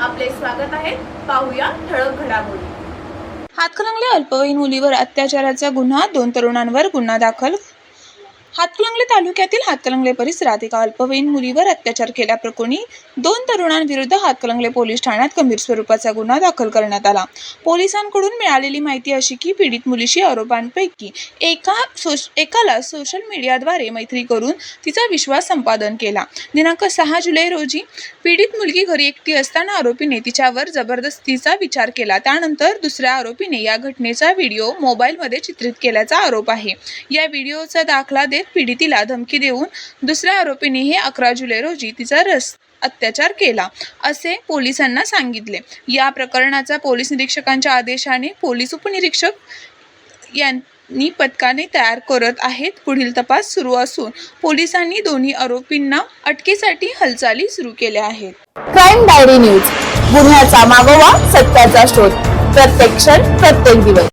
आपले स्वागत आहे. पाहूया ठळक घडामोडी. हातकणंगल्या अल्पवयीन मुलीवर अत्याचाराचा गुन्हा दोन तरुणांवर गुन्हा दाखल हातकलंगले तालुक्यातील हातकलंगले परिसरात एका अल्पवयीन मुलीवर अत्याचार केल्याप्रकरणी दोन तरुणांविरुद्ध हातकलंगले पोलीस ठाण्यात गंभीर स्वरूपाचा गुन्हा दाखल करण्यात आला. पोलिसांकडून मिळालेली माहिती अशी की पीडित मुलीशी आरोपांपैकी एका सोश एकाला सोशल मीडियाद्वारे मैत्री करून तिचा विश्वास संपादन केला. दिनांक सहा जुलै रोजी पीडित मुलगी घरी एकटी असताना आरोपीने तिच्यावर जबरदस्तीचा विचार केला. त्यानंतर दुसऱ्या आरोपीने या घटनेचा व्हिडिओ मोबाईलमध्ये चित्रित केल्याचा आरोप आहे. या व्हिडिओचा दाखला देत पीडितीला धमकी देऊन दुसऱ्या आरोपीने हे अकरा जुलै रोजी तिचा रस अत्याचार केला असे पोलिसांना सांगितले. या प्रकरणाचा पोलीस निरीक्षकांच्या आदेशाने पोलीस उपनिरीक्षक यांनी पथकाने तयार करत आहेत. पुढील तपास सुरू असून पोलिसांनी दोन्ही आरोपींना अटकेसाठी हालचाली सुरू केल्या आहेत. Crime diary news. गुन्ह्याचा मागोवा सत्याचा शोध. प्रत्येक क्षण प्रत्येक दिवस.